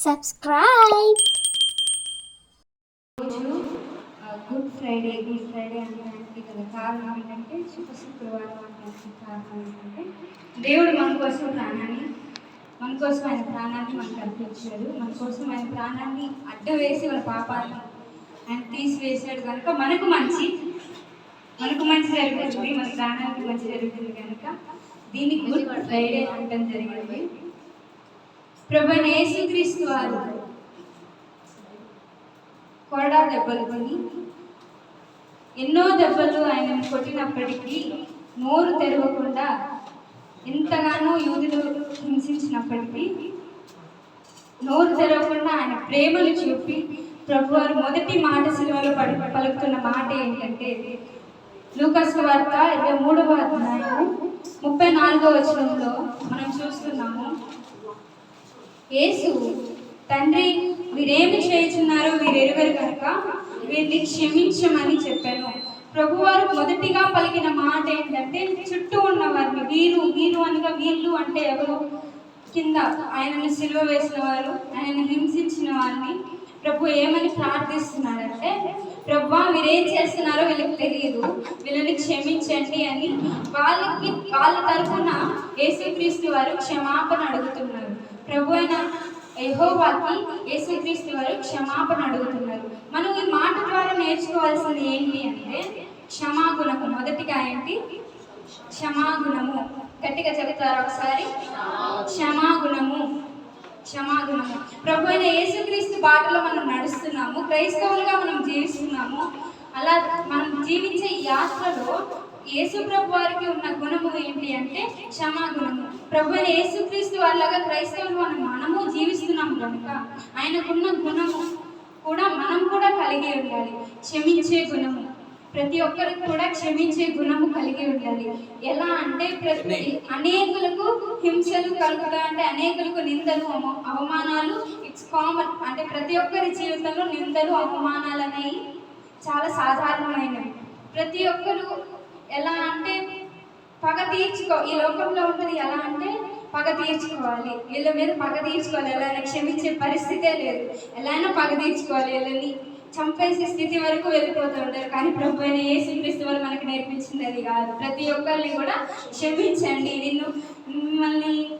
Subscribe రోజు good Friday good Friday అనడానికి గల కారణం ఏంటంటే శుభ శుక్రవారం అనడానికి కారణం ఏంటంటే దేవుడు మన కోసం ప్రాణాన్ని మన కోసం ఆయన ప్రాణాన్ని మనకు అర్పించాడు. మన కోసం ఆయన ప్రాణాన్ని అడ్డు వేసి మన పాపాలను ఆయన తీసివేశాడు కనుక మనకు మంచి మనకు మంచి జరుగుతుంది మన ప్రాణానికి మంచి జరుగుతుంది కనుక దీన్ని గుడ్ ఫ్రైడే అనడం జరిగింది. ప్రభు క్రీస్తు వారు. కొరడా దెబ్బలు కొని ఎన్నో దెబ్బలు ఆయన కొట్టినప్పటికీ నోరు తెరవకుండా ఎంతగానో యూదులు హింసించినప్పటికీ నోరు తెరవకుండా ఆయన ప్రేమలు చూపి ప్రభు వారు మొదటి మాట సినిమాలో పడి పలుకుతున్న మాట ఏంటంటే లూకాస్ వార్త ఇరవై మూడవ అధ్యాయము ముప్పై నాలుగో వచనంలో మనం చూస్తున్నాము యేసు తండ్రి వీరేమి చేయుచున్నారో వీరు కనుక వీరిని క్షమించమని చెప్పాను. ప్రభువారు మొదటిగా పలికిన మాట ఏంటంటే చుట్టూ ఉన్న వారిని వీరు వీరు అనగా వీళ్ళు అంటే ఎవరు? కింద ఆయనను సిలువ వేసిన వారు ఆయనను హింసించిన వారిని ప్రభు ఏమని ప్రార్థిస్తున్నాడంటే ప్రభు మీరేం చేస్తున్నారో వీళ్ళకి తెలియదు. వీళ్ళని క్షమించండి అని వాళ్ళకి వాళ్ళ తరఫున యేసుక్రీస్తు వారు క్షమాపణ అడుగుతున్నారు. ప్రభు అయిన యహోవాకి యేసుక్రీస్తు వారు క్షమాపణ అడుగుతున్నారు. మనం ఈ మాట ద్వారా నేర్చుకోవాల్సింది ఏంటి అంటే క్షమాగుణము. మొదటిగా ఏంటి? క్షమాగుణము. గట్టిగా చెప్తారా ఒకసారి? క్షమాగుణము. క్షమాగుణము. ప్రభు అయిన యేసుక్రీస్తు బాటలో మనం నడుస్తున్నాము. క్రైస్తవులుగా మనం జీవిస్తున్నాము. అలా మనం జీవించే యాత్రలో యేసుప్రభు వారికి ఉన్న గుణము ఏంటి అంటే క్షమాగుణము. ప్రభు అయిన యేసుక్రీస్తు వాళ్ళగా క్రైస్తవులు మనం మనము జీవిస్తున్నాం కనుక ఆయనకున్న గుణము కూడా మనం కూడా కలిగి ఉండాలి. క్షమించే గుణము. ప్రతి ఒక్కరికి కూడా క్షమించే గుణము కలిగి ఉండాలి. ఎలా అంటే ప్రతి అనేకులకు హింసలు కలుగుతా అంటే అనేకులకు నిందలు అవమానాలు ఇట్స్ కామన్ అంటే ప్రతి ఒక్కరి జీవితంలో నిందలు అవమానాలు అనేవి చాలా సాధారణమైనవి. ప్రతి ఒక్కరు ఎలా అంటే పగ తీర్చుకో ఈ లోకంలో ఉంటుంది ఎలా అంటే పగ తీర్చుకోవాలి. వీళ్ళ మీద పగ తీర్చుకోవాలి. ఎలా క్షమించే పరిస్థితే లేదు. ఎలా అయినా పగ తీర్చుకోవాలి వీళ్ళని. చంపేసే స్థితి వరకు వెళ్ళిపోతూ ఉంటారు. కానీ ప్రభు అయిన యేసుక్రీస్తు వారు మనకు నేర్పించింది అది కాదు. ప్రతి ఒక్కరిని కూడా క్షమించండి. నిన్ను మిమ్మల్ని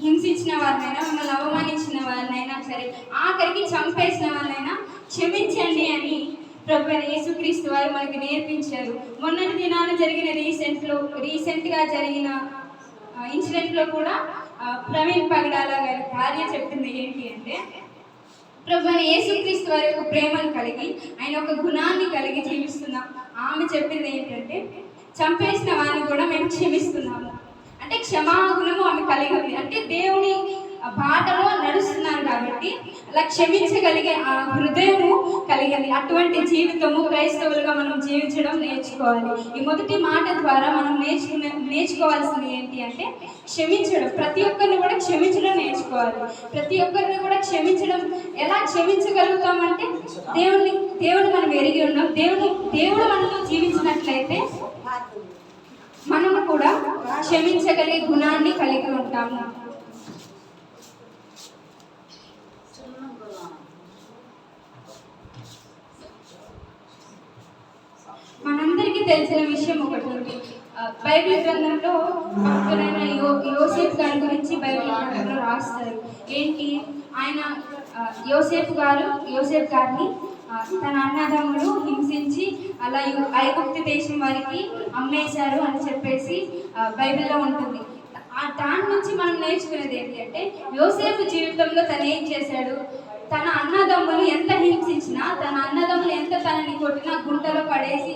హింసించిన వారినైనా మిమ్మల్ని అవమానించిన వారినైనా సరే ఆఖరికి చంపేసిన వారినైనా క్షమించండి అని ప్రభు యేసుక్రీస్తు వారు మనకి నేర్పించారు. మొన్నటి దినాన జరిగిన రీసెంట్లో రీసెంట్గా జరిగిన ఇన్సిడెంట్లో కూడా ప్రవీణ్ పగడాల గారి భార్య చెప్తుంది ఏంటి అంటే ప్రభు అయిన యేసుక్రీస్తు వారి యొక్క ప్రేమను కలిగి ఆయన ఒక గుణాన్ని కలిగి జీవిస్తున్నాం. ఆమె చెప్పింది ఏంటంటే చంపేసిన వారిని కూడా మేము క్షమిస్తున్నాము. అంటే క్షమాగుణము ఆమె కలిగి ఉంది. అంటే దేవుని బాటలో నడుస్తున్నారు కాబట్టి అలా క్షమించగలిగే ఆ హృదయము కలిగింది. అటువంటి జీవితము క్రైస్తవులుగా మనం జీవించడం నేర్చుకోవాలి. ఈ మొదటి మాట ద్వారా మనం నేర్చుకునే నేర్చుకోవాల్సింది ఏంటి అంటే క్షమించడం. ప్రతి ఒక్కరిని కూడా క్షమించడం నేర్చుకోవాలి. ప్రతి ఒక్కరిని కూడా క్షమించడం. ఎలా క్షమించగలుగుతామంటే దేవుని దేవుడు మనం ఎరిగి ఉన్నాం. దేవుడు దేవుడు మనలో జీవించినట్లయితే మనము కూడా క్షమించగలిగే గుణాన్ని కలిగి ఉంటాము. తెలిసిన విషయం ఒకటి ఉంది. బైబిల్ గ్రంథంలో భక్తుడైన యో యోసేఫ్ గారి గురించి బైబిల్ గ్రంథంలో రాస్తారు. ఏంటి? ఆయన యోసేఫ్ గారు యోసేఫ్ గారిని తన అన్నదమ్ములు హింసించి అలా ఐగుప్తి దేశం వారికి అమ్మేశారు అని చెప్పేసి బైబిల్లో ఉంటుంది. ఆ దాని నుంచి మనం నేర్చుకునేది ఏంటి అంటే యోసేపు జీవితంలో తను ఏం చేశాడు? తన అన్నదమ్ములు ఎంత హింసించినా తన అన్నదమ్ములు ఎంత తనని కొట్టినా గుంటలో పడేసి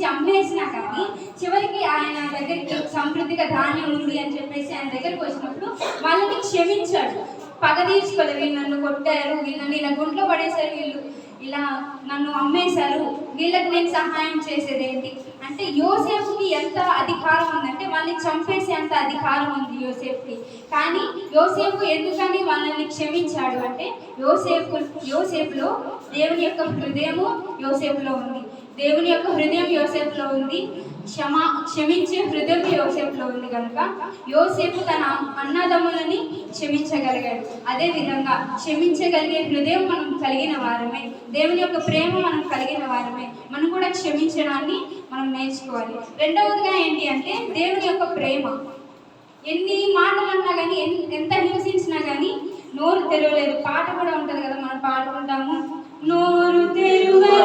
హింసించి అమ్మేసినా కానీ చివరికి ఆయన దగ్గరికి సమృద్ధిగా ధాన్యం ఉంది అని చెప్పేసి ఆయన దగ్గరికి వచ్చినప్పుడు వాళ్ళని క్షమించాడు. పగ తీర్చుకోలేదు. వీళ్ళు నన్ను కొట్టారు. వీళ్ళని ఇలా గుంట్లో పడేశారు. వీళ్ళు ఇలా నన్ను అమ్మేశారు. వీళ్ళకి నేను సహాయం చేసేది ఏంటి అంటే యోసేఫ్కి ఎంత అధికారం ఉందంటే వాళ్ళని చంపేసే అంత అధికారం ఉంది యోసేఫ్కి కానీ యోసేఫ్ ఎందుకని వాళ్ళని క్షమించాడు అంటే యోసేఫ్ యోసేఫ్లో దేవుని యొక్క హృదయము యోసేఫ్లో ఉంది. దేవుని యొక్క హృదయం యోసేపులో ఉంది. క్షమా క్షమించే హృదయం యోసేపులో ఉంది కనుక. యోసేపు తన అన్నదమ్ములని క్షమించగలిగాడు. అదే విధంగా క్షమించగలిగే హృదయం మనం కలిగిన వారమే. దేవుని యొక్క ప్రేమ మనం కలిగిన వారమే. మనం కూడా క్షమించడాన్ని మనం నేర్చుకోవాలి. రెండవదిగా ఏంటి అంటే దేవుని యొక్క ప్రేమ. ఎన్ని మాటలు అన్నా కానీ ఎంత హింసించినా కానీ నోరు తెరవలేదు. పాట కూడా ఉంటుంది కదా మనం పాడుకుంటాము. నోరు తెరువలేదా.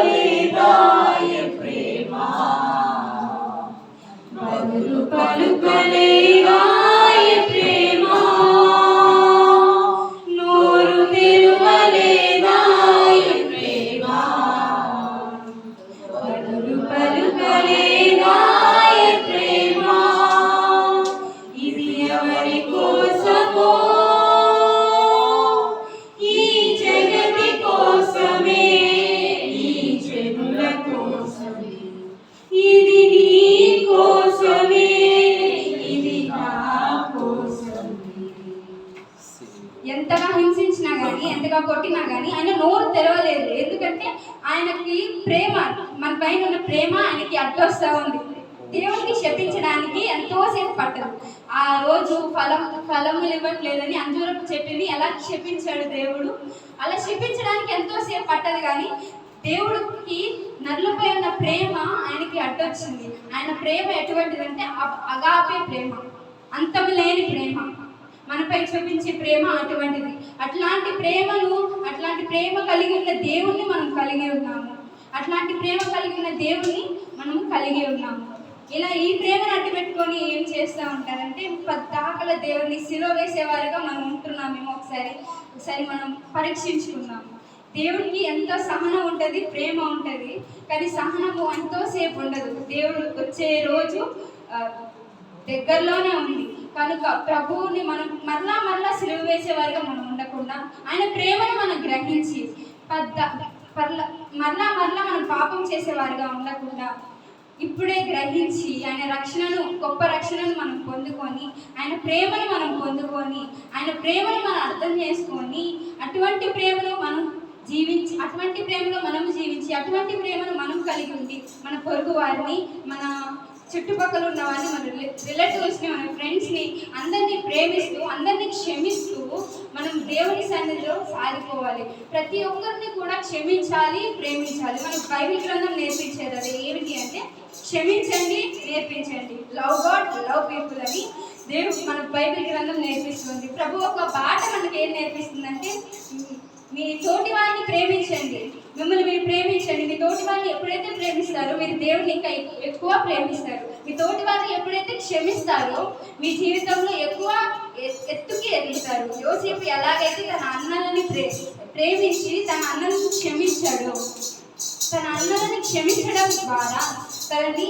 ఎంతగా హింసించినా కానీ ఎంతగా కొట్టినా కానీ ఆయన నోరు తెరవలేదు. ఎందుకంటే ఆయనకి ప్రేమ మన పైన ఉన్న ప్రేమ ఆయనకి అడ్డొస్తా ఉంది. దేవుడిని శపించడానికి ఎంతోసేపు పట్టదు. ఆ రోజు ఫలం ఫలములు ఇవ్వట్లేదని అంజూరపు చెట్టుని ఎలా శపించాడు దేవుడు? అలా శపించడానికి ఎంతోసేపు పట్టదు కానీ దేవుడికి నరులపై ఉన్న ప్రేమ ఆయనకి అడ్డొచ్చింది. ఆయన ప్రేమ ఎటువంటిదంటే అగాపే ప్రేమ. అంతం లేని ప్రేమ. మనపై చూపించే ప్రేమ అటువంటిది. అట్లాంటి ప్రేమను అట్లాంటి ప్రేమ కలిగి ఉన్న దేవుణ్ణి మనం కలిగి ఉన్నాము. అట్లాంటి ప్రేమ కలిగి ఉన్న దేవుణ్ణి మనం కలిగి ఉన్నాము. ఇలా ఈ ప్రేమను అడ్డుపెట్టుకొని ఏం చేస్తూ ఉంటారంటే పద్దాకల దేవుణ్ణి శిలో వేసేవారుగా మనం ఉంటున్నామేమో ఒకసారి. ఒకసారి మనం పరీక్షించుకున్నాము దేవుడికి ఎంతో సహనం ఉంటుంది ప్రేమ ఉంటుంది కానీ సహనము ఎంతోసేపు ఉండదు. దేవుడు వచ్చే రోజు దగ్గరలోనే ఉంది. కనుక ప్రభువుని మనం మరలా మరలా సిలువ వేసేవారుగా మనం ఉండకుండా ఆయన ప్రేమను మనం గ్రహించి పద్ద పర్ల మరలా మరలా మనం పాపం చేసేవారుగా ఉండకుండా ఇప్పుడే గ్రహించి ఆయన రక్షణను గొప్ప రక్షణను మనం పొందుకొని ఆయన ప్రేమను మనం పొందుకొని ఆయన ప్రేమను మనం అర్థం చేసుకొని అటువంటి ప్రేమను మనం జీవించి అటువంటి ప్రేమలో మనం జీవించి అటువంటి ప్రేమను మనం కలిగి ఉండి మన పొరుగు వారిని మన చుట్టుపక్కల ఉన్న వాళ్ళని మన రిలేటివ్స్ని మన ఫ్రెండ్స్ని అందరినీ ప్రేమిస్తూ అందరినీ క్షమిస్తూ మనం దేవుని సన్నిధిలో సాగిపోవాలి ప్రతి ఒక్కరిని కూడా క్షమించాలి ప్రేమించాలి. మనకు బైబిల్ గ్రంథం నేర్పించేది అది ఏమిటి అంటే క్షమించండి నేర్పించండి. లవ్ గాడ్ లవ్ పీపుల్ అని దేవుడు మన బైబిల్ గ్రంథం నేర్పిస్తుంది. ప్రభు ఒక పాట మనకి ఏం నేర్పిస్తుందంటే మీ తోటి వారిని ప్రేమించండి. మిమ్మల్ని మీరు ప్రేమించండి. మీ తోటి వారిని ఎప్పుడైతే ప్రేమిస్తారో మీరు దేవుని ఇంకా ఎక్కువ ప్రేమిస్తారు. మీ తోటి వారిని ఎప్పుడైతే క్షమిస్తారో మీ జీవితంలో ఎక్కువ ఎత్తుకి ఎదుగుతారు. యోసేపు ఎలాగైతే తన అన్నలని ప్రే ప్రేమించి తన అన్నలను క్షమించాడు తన అన్నలను క్షమించడం ద్వారా తనని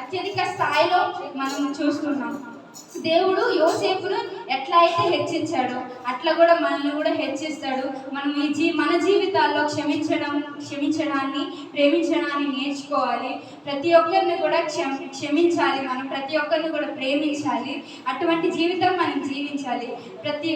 అత్యధిక స్థాయిలో మనం చూస్తున్నాం. దేవుడు యోసేపును ఎట్లా అయితే హెచ్చించాడో అట్లా కూడా మనల్ని కూడా హెచ్చిస్తాడు. మనం ఈ జీ మన జీవితాల్లో క్షమించడం క్షమించడాన్ని ప్రేమించడాన్ని నేర్చుకోవాలి. ప్రతి ఒక్కరిని కూడా క్షమ క్షమించాలి మనం ప్రతి ఒక్కరిని కూడా ప్రేమించాలి. అటువంటి జీవితం మనం జీవించాలి. ప్రతి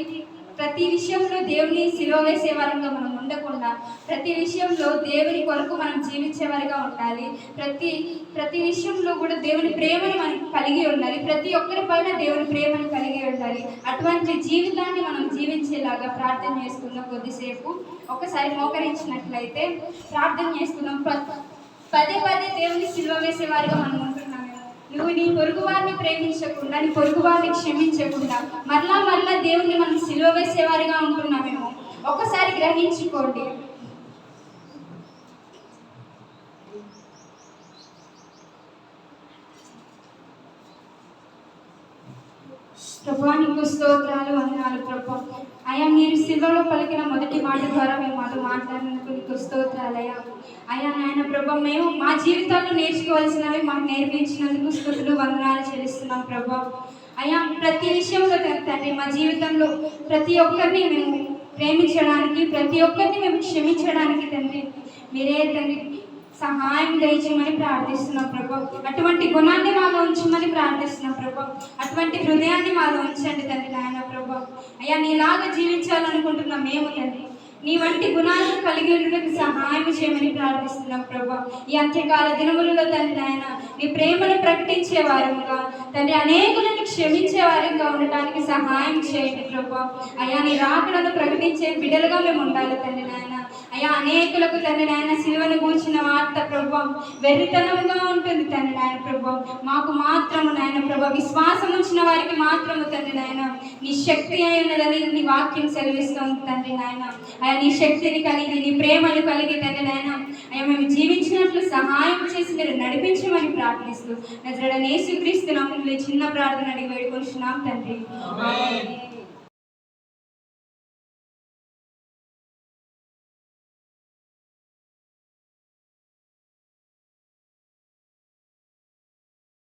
ప్రతి విషయంలో దేవుని సిలువ వేసేవారంగా మనం ఉండకుండా ప్రతి విషయంలో దేవుని కొరకు మనం జీవించేవారిగా ఉండాలి. ప్రతి ప్రతి విషయంలో కూడా దేవుని ప్రేమని మనం కలిగి ఉండాలి. ప్రతి ఒక్కరి పైన దేవుని ప్రేమను కలిగి ఉండాలి. అటువంటి జీవితాన్ని మనం జీవించేలాగా ప్రార్థన చేసుకుందాం కొద్దిసేపు. ఒకసారి మోకరించినట్లయితే ప్రార్థన చేసుకుందాం పదే పదే దేవుని సిలువ వేసేవారిగా మనం నువ్వు నీ పొరుగు వారిని ప్రేమించకుండా నీ పొరుగు వారిని క్షమించకుండా మరలా మరలా దేవుణ్ణి మనం సిలువ వేసేవారిగా ఉంటున్నామేమో. ఒకసారి గ్రహించుకోండి. ప్రభా నీకు స్తోత్రాలు వందనాలు ప్రభా. అయ్యా మీరు శిల్వలో పలికిన మొదటి మాట ద్వారా మేము మాతో మాట్లాడినందుకు నీకు స్తోత్రాలయ్యా. అయ్యా నాయన ప్రభా మేము మా జీవితాల్లో నేర్చుకోవాల్సినవి మాకు నేర్పించినందుకు స్థుతులు వందనాలు చెల్లిస్తున్నాం ప్రభా. అయ్యా ప్రతి విషయంలో తండ్రి మా జీవితంలో ప్రతి ఒక్కరిని మేము ప్రేమించడానికి ప్రతి ఒక్కరిని మేము క్షమించడానికి తండ్రి మీరే తండ్రి సహాయం దయచేయమని ప్రార్థిస్తున్నాం ప్రభా. అటువంటి గుణాన్ని మాలో ఉంచమని ప్రార్థిస్తున్నాం ప్రభా. అటువంటి హృదయాన్ని మాలో ఉంచండి తండ్రి నాయన ప్రభా. అయ్యా నీలాగా జీవించాలనుకుంటున్నాం మేము తండ్రి నీ వంటి గుణాలను కలిగి ఉండడానికి సహాయం చేయమని ప్రార్థిస్తున్నాం ప్రభు. ఈ అంత్యకాల దినములలో తండ్రి నాయన నీ ప్రేమను ప్రకటించే వారంగా తండ్రి అనేకులను క్షమించే వారంగా ఉండటానికి సహాయం చేయండి ప్రభు. అయ్యా నీ రాకడను ప్రకటించే బిడ్డలుగా మేము ఉండాలి తండ్రి నాయన. అయ్యా అనేకులకు తండ్రి నాయన శిలువను కూర్చిన వార్త ప్రభావం వెర్రితనంగా ఉంటుంది తండ్రి నాయన ప్రభావం. మాకు మాత్రము నాయన ప్రభావ విశ్వాసం ఉంచిన వారికి మాత్రము తండ్రి నాయన. నీ శక్తి అయి ఉన్నదని నీ వాక్యం సెలవిస్తుంది తండ్రి నాయన. అయ్యా నీ శక్తిని కలిగి నీ ప్రేమను కలిగి తండ్రి నాయన. అయ్యా మేము జీవించినట్లు సహాయం చేసి మీరు నడిపించమని ప్రార్థిస్తూ నజరడ నామంలో చిన్న ప్రార్థన అడిగి వేడుకొంటున్నాం తండ్రి.